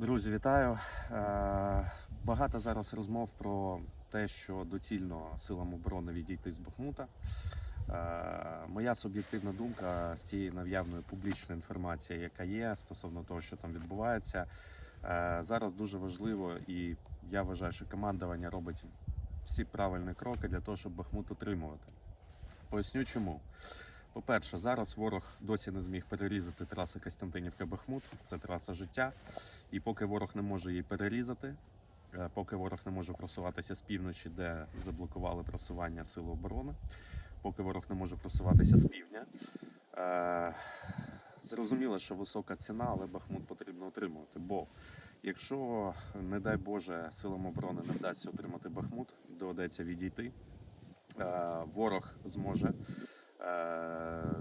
Друзі, вітаю. Е, Багато зараз розмов про те, що доцільно силам оборони відійти з Бахмута. Е, Моя суб'єктивна думка з цієї наявної публічної інформації, яка є стосовно того, що там відбувається, е, зараз дуже важливо, і я вважаю, що командування робить всі правильні кроки для того, щоб Бахмут утримувати. Поясню чому. По-перше, зараз ворог досі не зміг перерізати траси Костянтинівка-Бахмут. Це траса життя. І поки ворог не може її перерізати, е, поки ворог не може просуватися з півночі, де заблокували просування Сили оборони, поки ворог не може просуватися з півдня. е, Зрозуміло, що висока ціна, але Бахмут потрібно отримувати. Бо якщо, не дай Боже, силам оборони не вдасться отримати Бахмут, доведеться відійти. е, Ворог зможе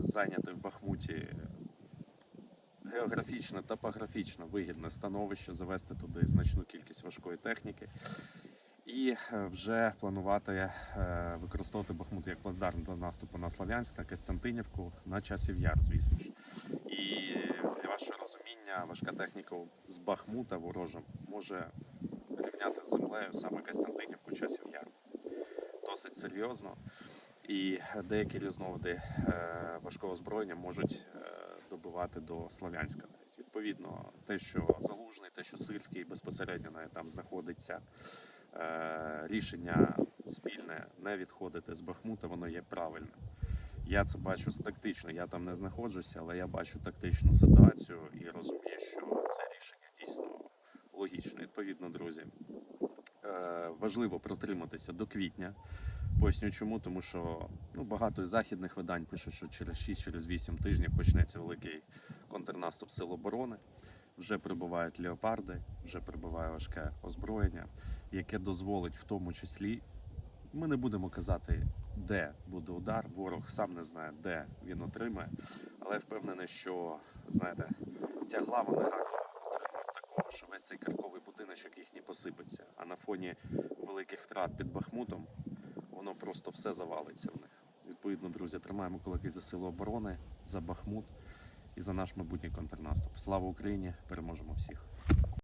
зайняти в Бахмуті географічно, топографічно вигідне становище, завести туди значну кількість важкої техніки і е, вже планувати е, використовувати Бахмут як плацдарм до наступу на Слов'янськ, на Костянтинівку, на часів яр, звісно ж. І для вашого розуміння, важка техніка з Бахмута ворожим може рівняти з землею саме Костянтинівку, часів яр. Досить серйозно. І деякі різновиди е, важкого озброєння можуть е, добивати до Слов'янська. Відповідно, те, що Залужний, те, що Сирський безпосередньо там знаходиться, е, рішення спільне не відходити з Бахмута, воно є правильним. Я це бачу тактично, я там не знаходжуся, але я бачу тактичну ситуацію і розумію, що це рішення дійсно логічне. Відповідно, друзі, важливо протриматися до квітня. Поясню чому, тому що ну, багато західних видань пишуть, що через 6-8 тижнів почнеться великий контрнаступ сил оборони. Вже прибувають леопарди, вже прибуває важке озброєння, яке дозволить в тому числі. Ми не будемо казати, де буде удар. Ворог сам не знає, де він отримає. Але впевнений, що знаєте, тягла вони гарно отримують такого, що весь цей карковий будиночок їхній посипеться. А на фоні великих втрат під Бахмутом воно просто все завалиться в них. Відповідно, друзі, тримаємо кулаки за силу оборони, за Бахмут і за наш майбутній контрнаступ. Слава Україні! Переможемо всіх!